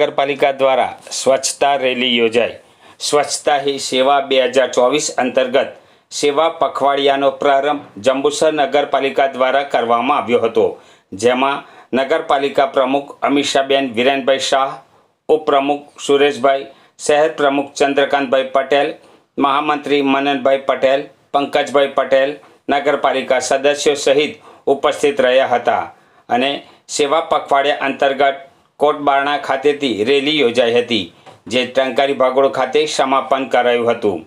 નગરપાલિકા દ્વારા સ્વચ્છતા રેલી યોજાઈ. સ્વચ્છતા હી સેવા બે હજાર ચોવીસ અંતર્ગત સેવા પખવાડિયાનો પ્રારંભ જંબુસર નગરપાલિકા દ્વારા કરવામાં આવ્યો હતો, જેમાં નગરપાલિકા પ્રમુખ અમીષાબેન વિરેનભાઈ શાહ, ઉપપ્રમુખ સુરેશભાઈ, શહેર પ્રમુખ ચંદ્રકાંતભાઈ પટેલ, મહામંત્રી મનનભાઈ પટેલ, પંકજભાઈ પટેલ, નગરપાલિકા સદસ્યો સહિત ઉપસ્થિત રહ્યા હતા અને સેવા પખવાડિયા અંતર્ગત કોટબારણા ખાતેથી રેલી યોજાઈ હતી, જે ટંકારી ભાગોળ ખાતે સમાપન કરાયું હતું.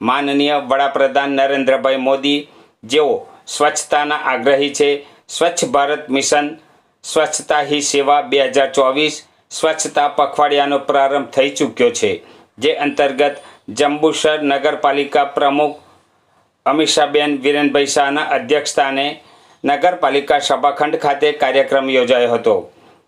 માનનીય વડાપ્રધાન નરેન્દ્રભાઈ મોદી, જેઓ સ્વચ્છતાના આગ્રહી છે, સ્વચ્છ ભારત મિશન, સ્વચ્છતા હી સેવા બે હજાર ચોવીસ, સ્વચ્છતા પખવાડિયાનો પ્રારંભ થઈ ચૂક્યો છે, જે અંતર્ગત જંબુસર નગરપાલિકા પ્રમુખ અમીષાબેન વિરેનભાઈ શાહના અધ્યક્ષસ્થાને નગરપાલિકા સભાખંડ ખાતે કાર્યક્રમ યોજાયો હતો.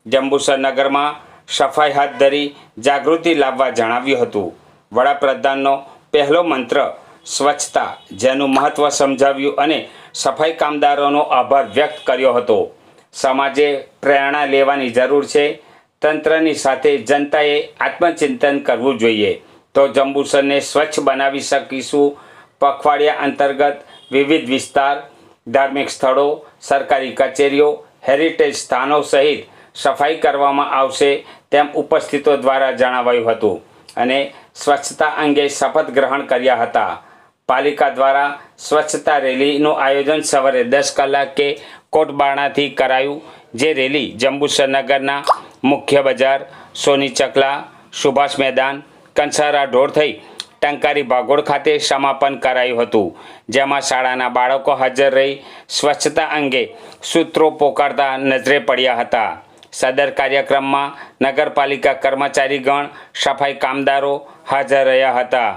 જંબુસર નગરમાં સફાઈ હાથ ધરી જાગૃતિ લાવવા જણાવ્યું હતું. વડાપ્રધાનનો પહેલો મંત્ર, સ્વચ્છતા, જેનું મહત્ત્વ સમજાવ્યું અને સફાઈ કામદારોનો આભાર વ્યક્ત કર્યો હતો. સમાજે પ્રેરણા લેવાની જરૂર છે. તંત્રની સાથે જનતાએ આત્મચિંતન કરવું જોઈએ. તો જંબુસરને સ્વચ્છ બનાવી શકીશું. પખવાડિયા અંતર્ગત વિવિધ વિસ્તાર, ધાર્મિક સ્થળો, સરકારી કચેરીઓ, હેરિટેજ સ્થાનો સહિત સફાઈ કરવામાં આવશે તેમ ઉપસ્થિતો દ્વારા જણાવાયું હતું. અને સ્વચ્છતા અંગે શપથ ગ્રહણ કર્યા હતા. પાલિકા દ્વારા સ્વચ્છતા રેલીનું આયોજન સવારે દસ કલાકે કોટબારણાથી કરાયું, જે રેલી જંબુસરનગરના મુખ્ય બજાર, સોની ચકલા, સુભાષ મેદાન, કંસારા ઢોર થઈ ટંકારી ભાગોળ ખાતે સમાપન કરાયું હતું, જેમાં શાળાના બાળકો હાજર રહી સ્વચ્છતા અંગે સૂત્રો પોકારતા નજરે પડ્યા હતા. સદર કાર્યક્રમમાં નગરપાલિકા કર્મચારીગણ સફાઈ કામદારો હાજર રહ્યા હતા.